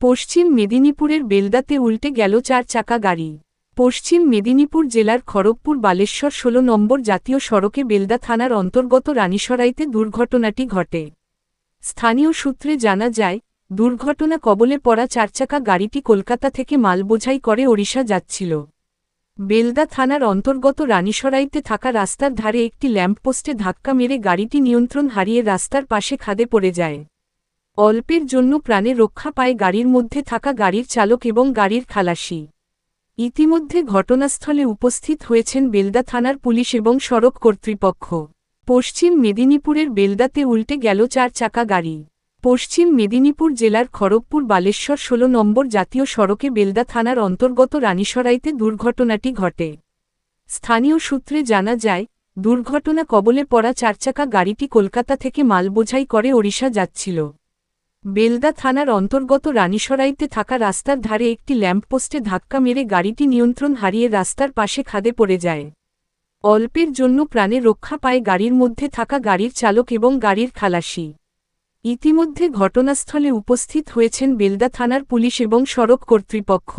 পশ্চিম মেদিনীপুরের বেলদাতে উল্টে গেল চার চাকা গাড়ি। পশ্চিম মেদিনীপুর জেলার খড়গপুর বালেশ্বর ষোলো নম্বর জাতীয় সড়কে বেলদা থানার অন্তর্গত রানীসরাইতে দুর্ঘটনাটি ঘটে। স্থানীয় সূত্রে জানা যায়, দুর্ঘটনা কবলে পড়া চারচাকা গাড়িটি কলকাতা থেকে মাল বোঝাই করে ওড়িশা যাচ্ছিল। বেলদা থানার অন্তর্গত রানীসরাইতে থাকা রাস্তার ধারে একটি ল্যাম্পপোস্টে ধাক্কা মেরে গাড়িটি নিয়ন্ত্রণ হারিয়ে রাস্তার পাশে খাদে পড়ে যায়। অল্পের জন্য প্রাণে রক্ষা পায় গাড়ির মধ্যে থাকা গাড়ির চালক এবং গাড়ির খালাসি। ইতিমধ্যে ঘটনাস্থলে উপস্থিত হয়েছেন বেলদা থানার পুলিশ এবং সড়ক কর্তৃপক্ষ। পশ্চিম মেদিনীপুরের বেলদাতে উল্টে গেল চার চাকা গাড়ি। পশ্চিম মেদিনীপুর জেলার খড়গপুর বালেশ্বর ষোলো নম্বর জাতীয় সড়কে বেলদা থানার অন্তর্গত রানীসরাইতে দুর্ঘটনাটি ঘটে। স্থানীয় সূত্রে জানা যায়, দুর্ঘটনা কবলে পড়া চারচাকা গাড়িটি কলকাতা থেকে মাল বোঝাই করে ওড়িশা যাচ্ছিল। বেলদা থানার অন্তর্গত রানীসরাইতে থাকা রাস্তার ধারে একটি ল্যাম্পপোস্টে ধাক্কা মেরে গাড়িটি নিয়ন্ত্রণ হারিয়ে রাস্তার পাশে খাদে পড়ে যায়। অল্পের জন্য প্রাণে রক্ষা পায় গাড়ির মধ্যে থাকা গাড়ির চালক এবং গাড়ির খালাসি। ইতিমধ্যে ঘটনাস্থলে উপস্থিত হয়েছেন বেলদা থানার পুলিশ এবং সড়ক কর্তৃপক্ষ।